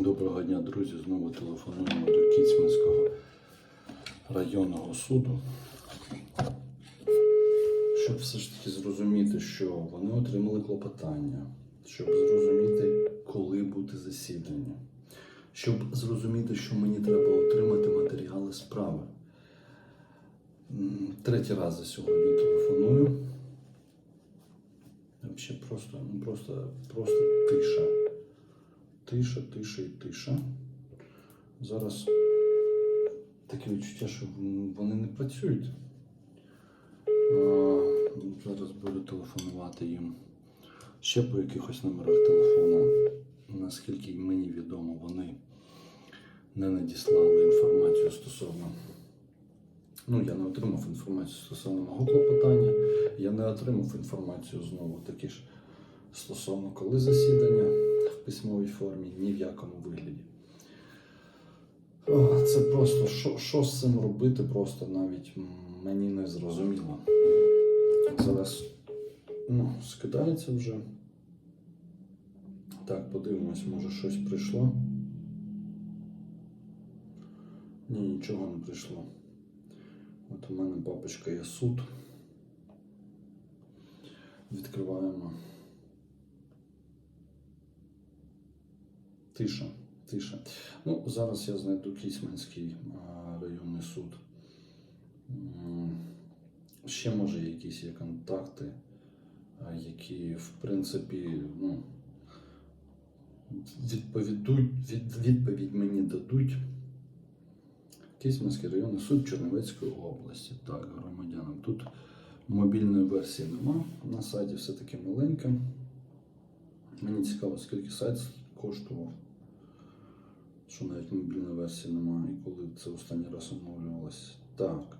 Доброго дня, друзі. Знову телефонуємо до Кіцманського районного суду. Щоб все ж таки зрозуміти, що вони отримали клопотання, щоб зрозуміти, коли буде засідання, щоб зрозуміти, що мені треба отримати матеріали справи. Третій раз за сьогодні телефоную. Взагалі просто, ну просто, просто тиша. Тиша, тиша і тиша. Зараз таке відчуття, що вони не працюють. Зараз буду телефонувати їм ще по якихось номерах телефону. Наскільки мені відомо, вони не надіслали інформацію стосовно. Ну, я не отримав інформацію стосовно мого клопотання. Я не отримав інформацію знову таки ж стосовно коли засідання письмовій формі, ні в якому вигляді. Це просто що, що з цим робити, просто навіть мені не зрозуміло. Зараз ну, скидається вже. Так, подивимось, може щось прийшло. Ні, нічого не прийшло. От у мене папочка є суд. Відкриваємо. Тиша, тиша. Ну, зараз я знайду Кісьманський районний суд. Ще може якісь є контакти, які, в принципі, ну, відповідуть, від, відповідь мені дадуть. Кисманський районний суд Чернівецької області. Так, громадянам. Тут мобільної версії нема. На сайті все-таки маленьке. Мені цікаво, скільки сайт коштував. Що навіть мобільної версії немає, і коли це останній раз оновлювалося. Так.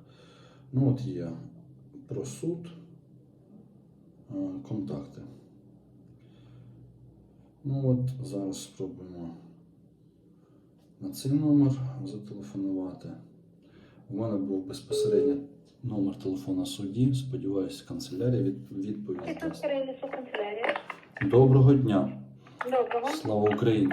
Ну от є про суд. е, Контакти. Ну от зараз спробуємо на цей номер зателефонувати. У мене був безпосередньо номер телефона судді. Сподіваюся, канцелярія від, відповідь. Доброго дня! Доброго. Слава Україні!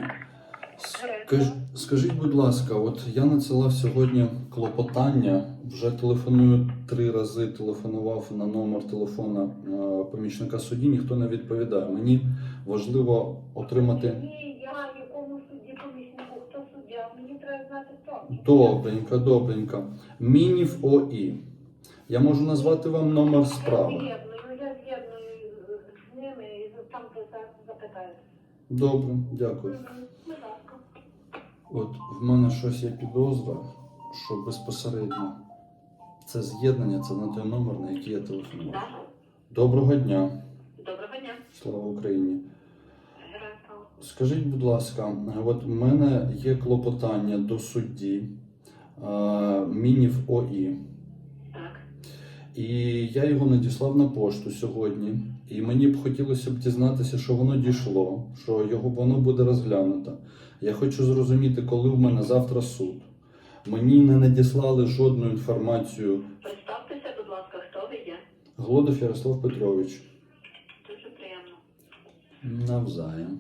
Скаж, скажіть, будь ласка, от я надсилав сьогодні клопотання. Вже телефоную три рази. Телефонував на номер телефона е, помічника судді. Ніхто не відповідає. Мені важливо отримати. Ні, я якому судді помічнику, хто суддя, мені треба знати хто. Добренько, добренько. Мінів ОІ. Я можу назвати вам номер справи. я з'єдную з ними і там запитаю. Добре, дякую. От в мене щось є підозра, що безпосередньо це з'єднання, це на той номер, на який я телефонував. Да. Доброго дня, Доброго дня. слава Україні. Скажіть, будь ласка, от в мене є клопотання до судді е, Мінів ОІ. Так. І я його надіслав на пошту сьогодні. І мені б хотілося б дізнатися, що воно дійшло, що його воно буде розглянуто. Я хочу зрозуміти, коли в мене завтра суд. Мені не надіслали жодну інформацію. Представтеся, будь ласка, хто ви є. Глодов Ярослав Петрович. Дуже приємно. Навзаєм.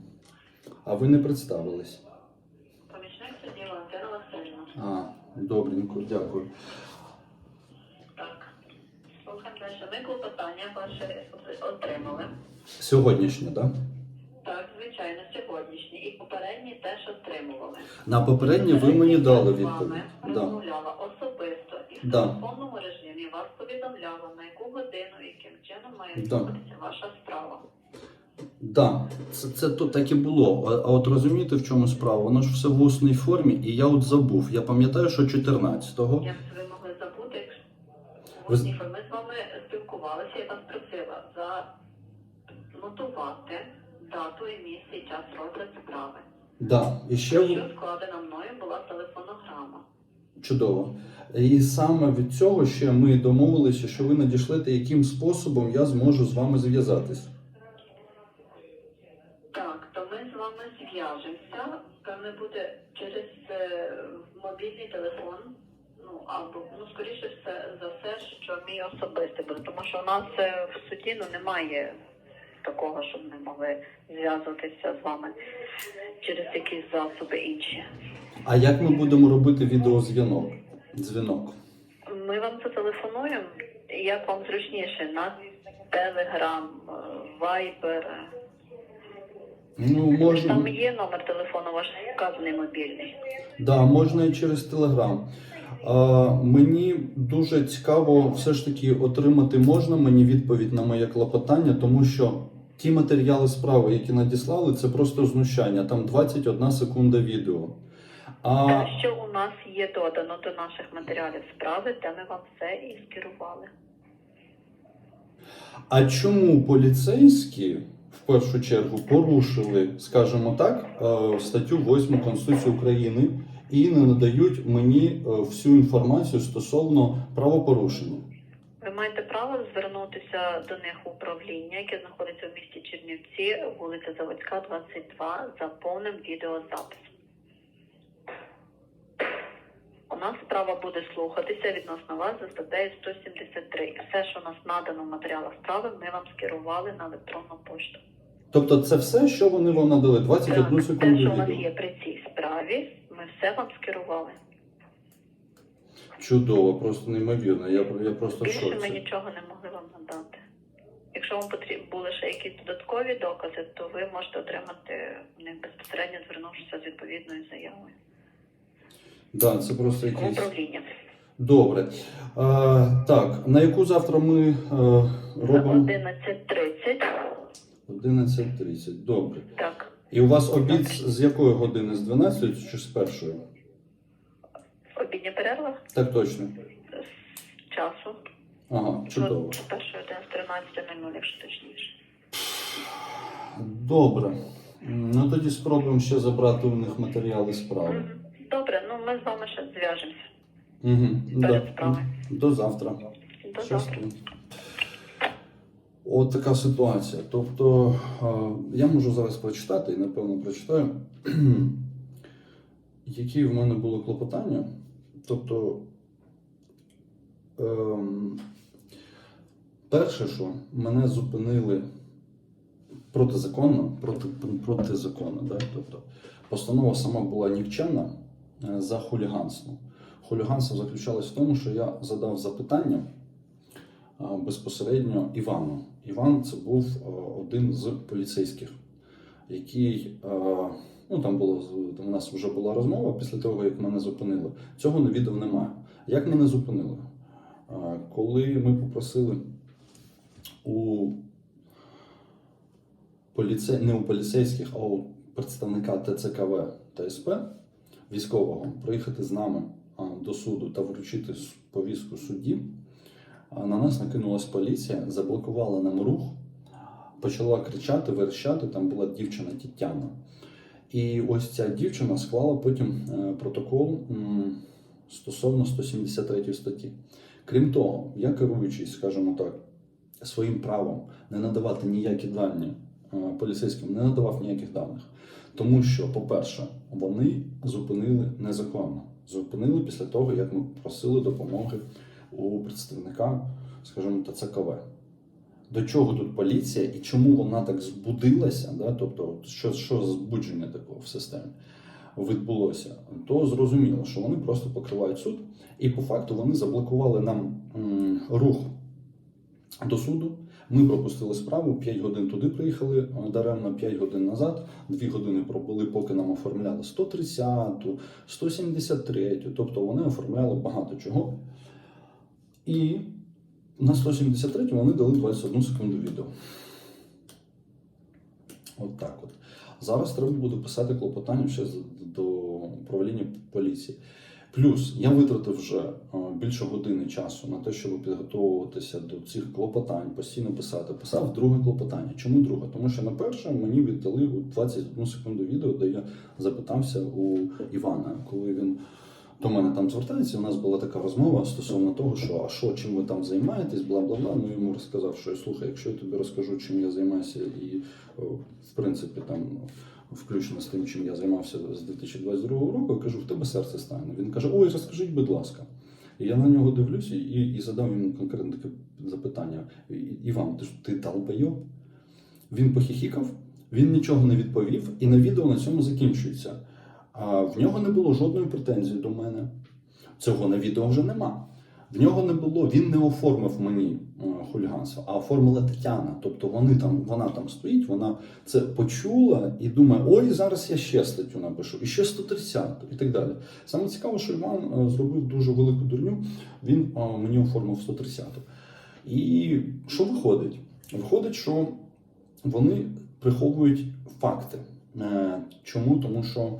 А ви не представились? Помічник судді Валентина Васильівна. А, добренько, дякую. Так. Слухаємо далі. Ми ваше отримали. Сьогоднішнє, так? Так, звичайно, сьогоднішні і попередні теж отримували. На попереднє ви мені дали Я відповідь. вами Да. розмовляла особисто і в Да. телефонному режимі вас повідомляла, на яку годину, яким чином має Да. відбуватися ваша справа. Да, це, це то так і було. А, а от розумієте, в чому справа? Воно ж все в усній формі, і я от забув. Я пам'ятаю, що 14-го. Як ви могли забути, якщо Ви з- Ні, ми з вами спілкувалися, я вас просила занотувати дату і місце і час розгляду справи. Да, і ще Що складена мною була телефонограма. чудово. І саме від цього ще ми домовилися, що ви надішлете, яким способом я зможу з вами зв'язатись. Так, то ми з вами зв'яжемося. Певне буде через е, мобільний телефон. Ну або ну скоріше все за все, що мій особистий буде, тому що у нас е, в суді ну немає такого, щоб не могли зв'язуватися з вами через якісь засоби інші. А як ми будемо робити відеозв'язок? Дзвінок. Ми вам зателефонуємо, як вам зручніше, на е, Viber. Ну, Там є номер телефону, ваш вказаний мобільний. да, можна і через Телеграм. А, мені дуже цікаво все ж таки отримати можна мені відповідь на моє клопотання, тому що ті матеріали справи, які надіслали, це просто знущання. Там 21 секунда відео. А Те, що у нас є додано до наших матеріалів справи, де ми вам все і скерували. А чому поліцейські в першу чергу порушили, скажімо так, е, статтю 8 Конституції України і не надають мені е, всю інформацію стосовно правопорушення? Ви маєте звернутися до них в управління, яке знаходиться в місті Чернівці, вулиця Заводська, 22, за повним відеозаписом. У нас справа буде слухатися відносно вас за статтею 173. І все, що у нас надано в матеріалах справи, ми вам скерували на електронну пошту. Тобто, це все, що вони вам надали, 21 Так, те, що у нас відео. є при цій справі, ми все вам скерували. Чудово, просто неймовірно. Я, я просто в Більше ми шоці. нічого не могли вам надати. Якщо вам потрібні були ще якісь додаткові докази, то ви можете отримати них безпосередньо звернувшися з відповідною заявою Да, це просто в якийсь. управління. Добре. Е, так, на яку завтра ми е, робимо? 11.30. 11.30. Добре. Так. І у вас обід з якої години? З 12 чи з першої? Обідня перерва Так точно. з часу. Ага, чудово. З першої години з 13.00, якщо точніше. Добре. Ну тоді спробуємо ще забрати у них матеріали справи. Мгм. Добре, ну ми з вами ще зв'яжемося Угу. перед справою. До завтра. До завтра. Щасливо. От така ситуація. Тобто, е, я можу зараз прочитати і напевно прочитаю, які в мене були клопотання. Тобто, ем, перше, що мене зупинили протизаконно, проти, протизаконно, да? тобто, постанова сама була нікчемна е, за хуліганство. Хуліганство заключалось в тому, що я задав запитання безпосередньо Івану. Іван це був один з поліцейських, який ну там було там у нас вже була розмова після того, як мене зупинили. Цього на відео немає. Як мене зупинили? Коли ми попросили у поліце... не у поліцейських, а у представника ТЦКВ та СП військового приїхати з нами до суду та вручити повістку судді, на нас накинулась поліція, заблокувала нам рух, почала кричати, верещати. Там була дівчина Тетяна. І ось ця дівчина склала потім е, протокол стосовно 173 статті. Крім того, я керуючись, скажімо так, своїм правом не надавати ніякі дані е, поліцейським, не надавав ніяких даних. Тому що, по-перше, вони зупинили незаконно. Зупинили після того, як ми просили допомоги у представника, скажімо, ТЦКВ. До чого тут поліція і чому вона так збудилася, да? тобто, що, що збудження такого в системі відбулося, то зрозуміло, що вони просто покривають суд, і по факту вони заблокували нам м, рух до суду. Ми пропустили справу, 5 годин туди приїхали е, даремно, 5 годин назад, 2 години пробули, поки нам оформляли 130-ту, 173-ю, тобто вони оформляли багато чого. І на 173 вони дали 21 секунду відео. От так от. Зараз треба буде писати клопотання ще до управління поліції. Плюс я витратив вже е, більше години часу на те, щоб підготовуватися до цих клопотань, постійно писати. Писав друге клопотання. Чому друге? Тому що на перше мені віддали 21 секунду відео, де я запитався у Івана, коли він до мене там звертається. У нас була така розмова стосовно того, що а що, чим ви там займаєтесь, бла бла бла. Ну йому розказав, що слухай, якщо я тобі розкажу, чим я займаюся, і в принципі там включно з тим, чим я займався з 2022 року, я кажу, в тебе серце стане. Він каже: Ой, розкажіть, будь ласка. І я на нього дивлюся і, і задав йому конкретне таке запитання: «І- Іван, ти ж ти долбойоб? Він похіхікав, він нічого не відповів, і на відео на цьому закінчується. А в нього не було жодної претензії до мене. Цього на відео вже нема. В нього не було, він не оформив мені е, хуліганство, а оформила Тетяна. Тобто вони там, вона там стоїть, вона це почула і думає, ой, зараз я ще статтю напишу, і ще 130 і так далі. Саме цікаво, що Іван е, зробив дуже велику дурню, він е, мені оформив 130. І що виходить? Виходить, що вони приховують факти. Чому? Тому що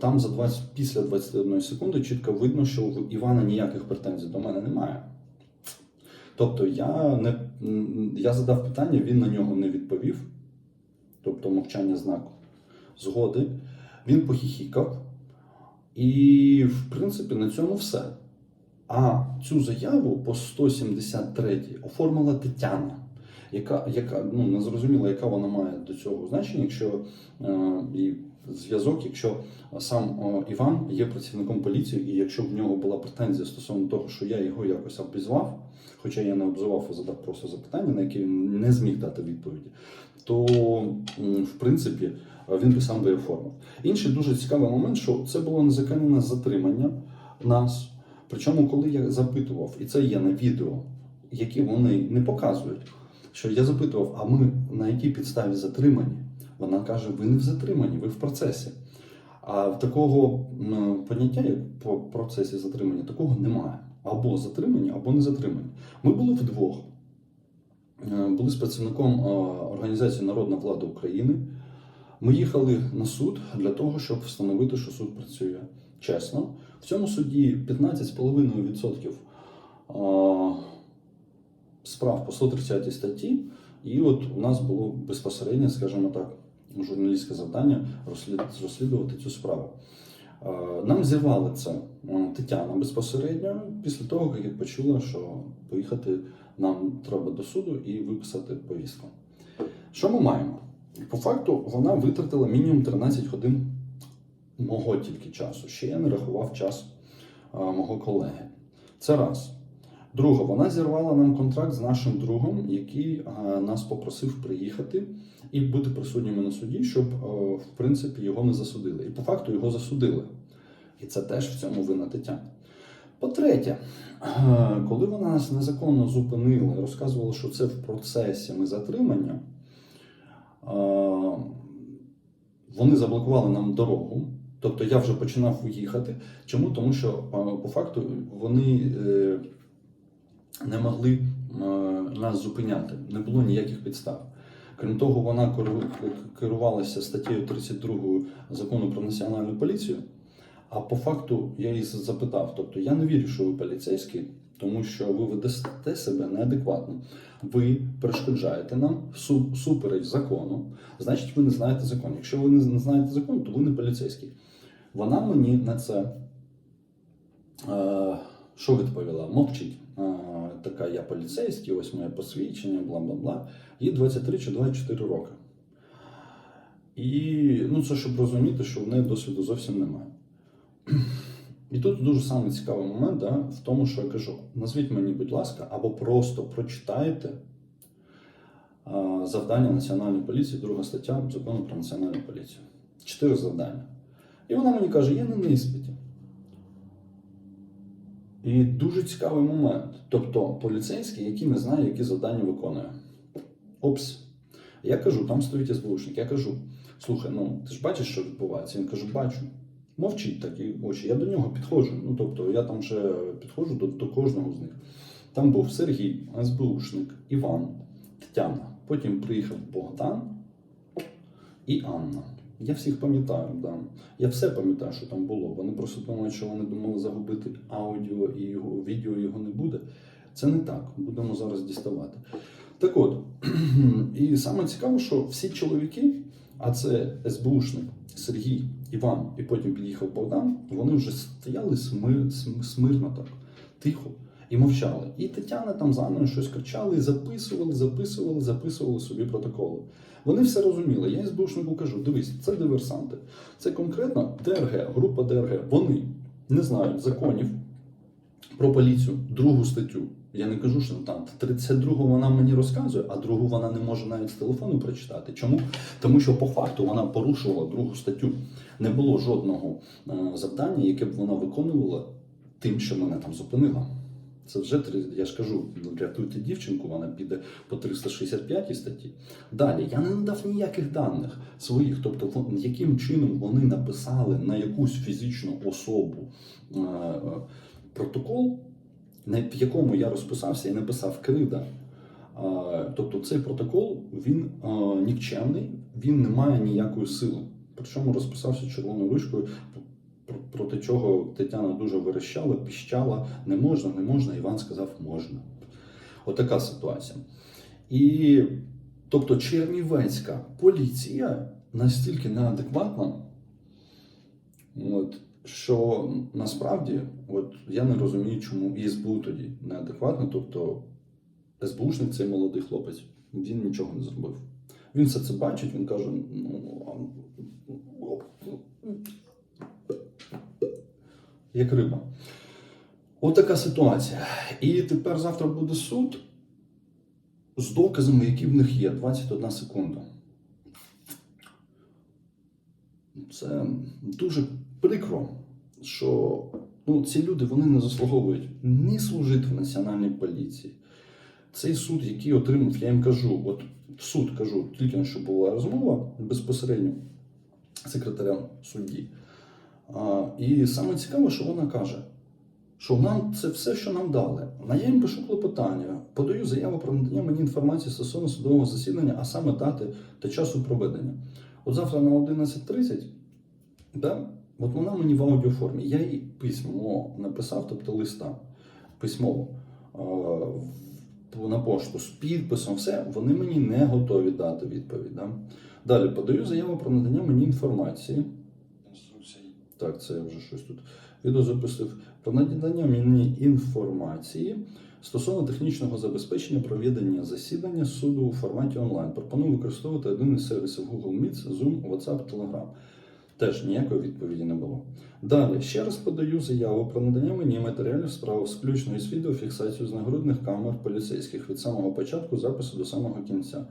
там за 20, після 21 секунди чітко видно, що в Івана ніяких претензій до мене немає. Тобто я, не, я задав питання, він на нього не відповів. Тобто мовчання знаку згоди. Він похіхікав. І, в принципі, на цьому все. А цю заяву по 173 оформила Тетяна, яка, яка ну, не зрозуміла, яка вона має до цього значення, якщо е, і зв'язок, якщо сам е, Іван є працівником поліції, і якщо в нього була претензія стосовно того, що я його якось обізвав, хоча я не обзивав, а задав просто запитання, на яке він не зміг дати відповіді, то в принципі він би сам би оформив. Інший дуже цікавий момент, що це було незаконне затримання нас. Причому, коли я запитував, і це є на відео, які вони не показують, що я запитував, а ми на якій підставі затримані? Вона каже: ви не в затриманні, ви в процесі. А такого поняття, як по процесі затримання, такого немає. Або затримані, або не затримані. Ми були вдвох. Е, Були з працівником е, організації Народна влада України. Ми їхали на суд для того, щоб встановити, що суд працює чесно. В цьому суді 15,5% справ по 130 статті. І от у нас було безпосередньо, скажімо так, журналістське завдання розслідувати цю справу. Нам зірвали це Тетяна безпосередньо після того, як почула, що поїхати нам треба до суду і виписати повістку. Що ми маємо? По факту вона витратила мінімум 13 годин мого тільки часу. Ще я не рахував час мого колеги. Це раз. Друге, вона зірвала нам контракт з нашим другом, який нас попросив приїхати і бути присутніми на суді, щоб в принципі його не засудили. І по факту його засудили. І це теж в цьому вина Тетяни. По-третє, е, коли вона нас незаконно зупинила і розказувала, що це в процесі ми затримання, е, вони заблокували нам дорогу. Тобто я вже починав уїхати. Чому? Тому що е, по факту вони е, не могли нас зупиняти, не було ніяких підстав. Крім того, вона керувалася статтею 32 закону про національну поліцію. А по факту я її запитав: тобто я не вірю, що ви поліцейський, тому що ви ведете себе неадекватно. Ви перешкоджаєте нам су- супереч закону, значить, ви не знаєте закон. Якщо ви не знаєте закон, то ви не поліцейський. Вона мені на це е, що відповіла? Мовчить. Така я поліцейський, ось моє посвідчення, бла бла бла. Їй 23 чи 24 роки. І ну, це щоб розуміти, що в неї досвіду зовсім немає. І тут дуже самий цікавий момент да, в тому, що я кажу: назвіть мені, будь ласка, або просто прочитайте завдання Національної поліції, друга стаття закону про національну поліцію. Чотири завдання. І вона мені каже, не на іспиті. І дуже цікавий момент. Тобто поліцейський, який не знає, які завдання виконує. Опс. Я кажу, там стоїть СБУшник. Я кажу, слухай, ну ти ж бачиш, що відбувається? Він каже, бачу. Мовчить такі очі. Я до нього підходжу. Ну, тобто, я там ще підходжу до, до кожного з них. Там був Сергій, СБУшник, Іван, Тетяна. Потім приїхав Богдан і Анна. Я всіх пам'ятаю, да. Я все пам'ятаю, що там було. Вони просто думають, що вони думали загубити аудіо і його відео його не буде. Це не так. Будемо зараз діставати. Так от, і саме цікаво, що всі чоловіки, а це СБУшник Сергій, Іван, і потім під'їхав Богдан, вони вже стояли смир, смирно так, тихо. І мовчали. І Тетяна там за мною щось кричали, записували, записували, записували собі протоколи. Вони все розуміли. Я СБУшнику кажу: дивись, це диверсанти. Це конкретно ДРГ, група ДРГ. Вони не знають законів, про поліцію, другу статтю. Я не кажу, що там 32 вона мені розказує, а другу вона не може навіть з телефону прочитати. Чому? Тому що по факту вона порушувала другу статтю. Не було жодного е, завдання, яке б вона виконувала тим, що мене там зупинила. Це вже я ж кажу, врятуйте дівчинку, вона піде по 365 статті. Далі я не надав ніяких даних своїх, тобто яким чином вони написали на якусь фізичну особу е, е, протокол, в якому я розписався і написав кривда. Е, Тобто цей протокол він нікчемний, він не має ніякої сили. Причому розписався червоною ручкою, проти чого Тетяна дуже верещала, піщала, не можна, не можна. Іван сказав, можна. Отака ситуація. І тобто Чернівецька поліція настільки неадекватна, от, що насправді от, я не розумію, чому і СБУ тоді неадекватно. Тобто СБУшник цей молодий хлопець, він нічого не зробив. Він все це бачить, він каже: ну, як риба. От така ситуація. І тепер завтра буде суд з доказами, які в них є. 21 секунда. Це дуже прикро, що ну, ці люди вони не заслуговують ні служити в національній поліції. Цей суд, який отримав, я їм кажу, от суд кажу, тільки що була розмова безпосередньо секретарем судді. І саме цікаве, що вона каже, що нам це все, що нам дали. А я їм пишу клопотання, подаю заяву про надання мені інформації стосовно судового засідання, а саме дати та часу проведення. От завтра на 11.30, да, от вона мені в аудіоформі. Я їй письмо написав, тобто листа письмово на пошту з підписом, все, вони мені не готові дати відповідь. Да? Далі подаю заяву про надання мені інформації. Так, це я вже щось тут відео записав. Про надання мені інформації стосовно технічного забезпечення проведення засідання суду у форматі онлайн. Пропоную використовувати один із сервісів Google Meet, Zoom, WhatsApp, Telegram. Теж ніякої відповіді не було. Далі ще раз подаю заяву про надання мені матеріалів справи, включно із відеофіксацією з нагрудних камер поліцейських від самого початку запису до самого кінця.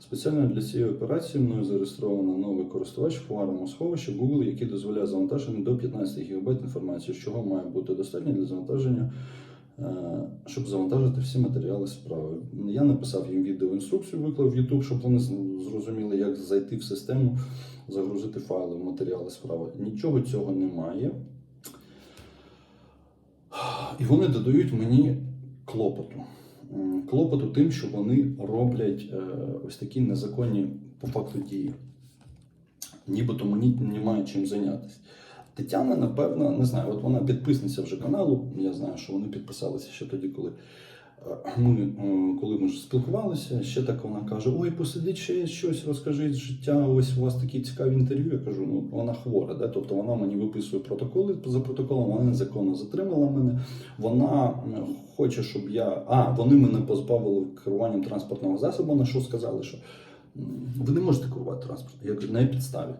Спеціально для цієї операції мною зареєстровано новий користувач в хмарному сховищі Google, який дозволяє завантаження до 15 ГБ інформації, чого має бути достатньо для завантаження, щоб завантажити всі матеріали справи. Я написав їм відеоінструкцію, виклав в YouTube, щоб вони зрозуміли, як зайти в систему, загрузити файли матеріали справи. Нічого цього немає. І вони додають мені клопоту. Клопоту тим, що вони роблять е, ось такі незаконні по факту дії. Нібито мені немає чим зайнятися. Тетяна, напевно, не знаю, от вона підписниця вже каналу. Я знаю, що вони підписалися ще тоді, коли е, ми, е, коли ми ж спілкувалися. Ще так вона каже: Ой, посидіть ще щось, розкажіть з життя. Ось у вас такі цікаві інтерв'ю. Я кажу, ну вона хвора, да? тобто вона мені виписує протоколи за протоколом, вона незаконно затримала мене. Вона хоче, щоб я. А, вони мене позбавили керуванням транспортного засобу, на що сказали, що ви не можете керувати транспортом. Я кажу, на підставі.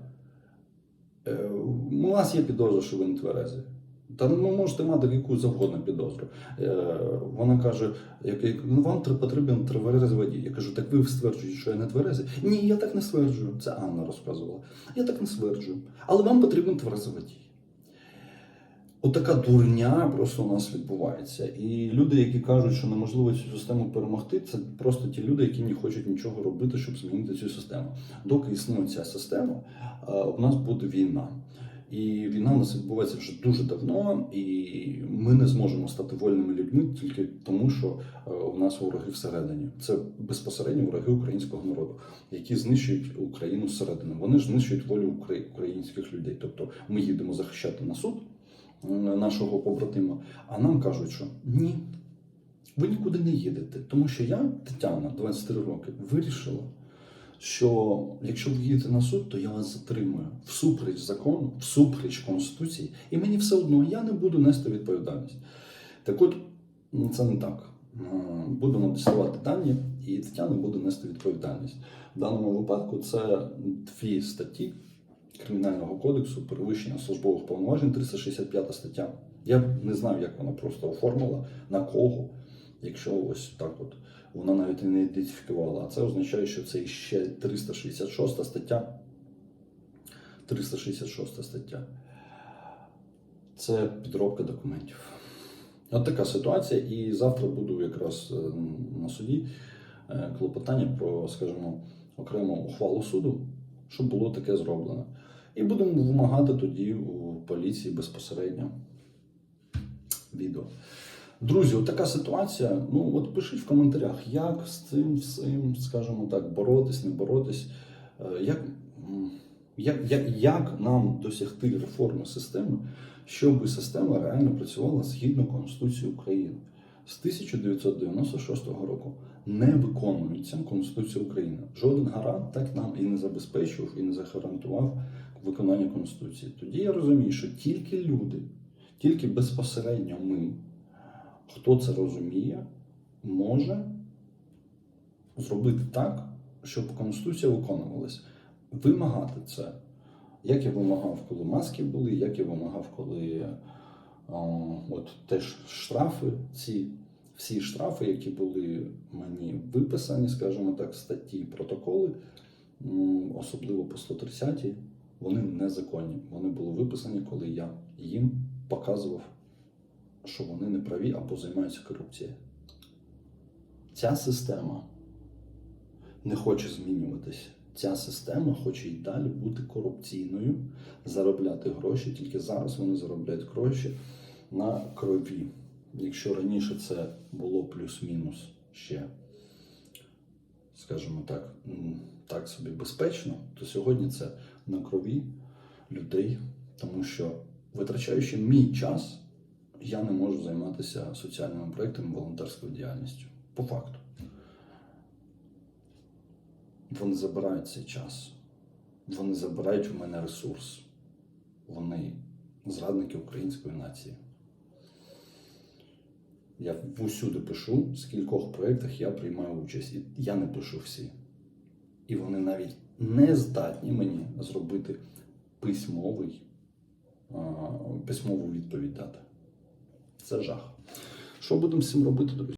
Е, У вас є підозра, що ви не тверезі. Та ну, можете мати яку завгодно підозру. Е, вона каже: як, ну, вам потрібен тверезий водій. Я кажу, так ви стверджуєте, що я не тверезий? Ні, я так не стверджую. Це Анна розказувала. Я так не стверджую. Але вам потрібен тверезий водій. Отака дурня просто у нас відбувається. І люди, які кажуть, що неможливо цю систему перемогти, це просто ті люди, які не хочуть нічого робити, щоб змінити цю систему. Доки існує ця система, е, у нас буде війна. І війна у нас відбувається вже дуже давно, і ми не зможемо стати вольними людьми тільки тому, що е, у нас вороги всередині. Це безпосередньо вороги українського народу, які знищують Україну зсередини. Вони ж знищують волю українських людей. Тобто ми їдемо захищати на суд е, нашого побратима, а нам кажуть, що ні, ви нікуди не їдете, тому що я, Тетяна, 23 роки, вирішила, що якщо ви їдете на суд, то я вас затримую всупереч закону, всупереч Конституції, і мені все одно я не буду нести відповідальність. Так от, ну, це не так. Е, Будемо діставати дані, і Тетяна буде нести відповідальність. В даному випадку це дві статті, Кримінального кодексу, перевищення службових повноважень, 365 стаття. Я не знаю, як вона просто оформила, на кого, якщо ось так от вона навіть і не ідентифікувала. А це означає, що це ще 366 стаття. 366 стаття. Це підробка документів. От така ситуація. І завтра буду якраз е, на суді е, клопотання про, скажімо, окрему ухвалу суду, щоб було таке зроблено. І будемо вимагати тоді у поліції безпосередньо відео. Друзі, от така ситуація. Ну от пишіть в коментарях, як з цим всім, скажімо так, боротись, не боротись. Е, Як, як, як, як нам досягти реформи системи, щоб система реально працювала згідно Конституції України? З 1996 року не виконується Конституція України. Жоден гарант так нам і не забезпечував, і не загарантував виконання Конституції. Тоді я розумію, що тільки люди, тільки безпосередньо ми, хто це розуміє, може зробити так, щоб Конституція виконувалась. Вимагати це. Як я вимагав, коли маски були, як я вимагав, коли о, от теж штрафи, ці всі штрафи, які були мені виписані, скажімо так, статті, протоколи, особливо по 130, вони незаконні. Вони були виписані, коли я їм показував, що вони не праві або займаються корупцією. Ця система не хоче змінюватися. Ця система хоче й далі бути корупційною, заробляти гроші. Тільки зараз вони заробляють гроші на крові. Якщо раніше це було плюс-мінус ще, скажімо так, так собі безпечно, то сьогодні це на крові людей, тому що витрачаючи мій час, я не можу займатися соціальними проектами, волонтерською діяльністю. По факту. Вони забирають цей час. Вони забирають у мене ресурс. Вони зрадники української нації. Я усюди пишу, з кількох проєктах я приймаю участь. І я не пишу всі. І вони навіть не здатні мені зробити письмовий, письмову відповідь дати. Це жах. Що будемо з цим робити, друзі?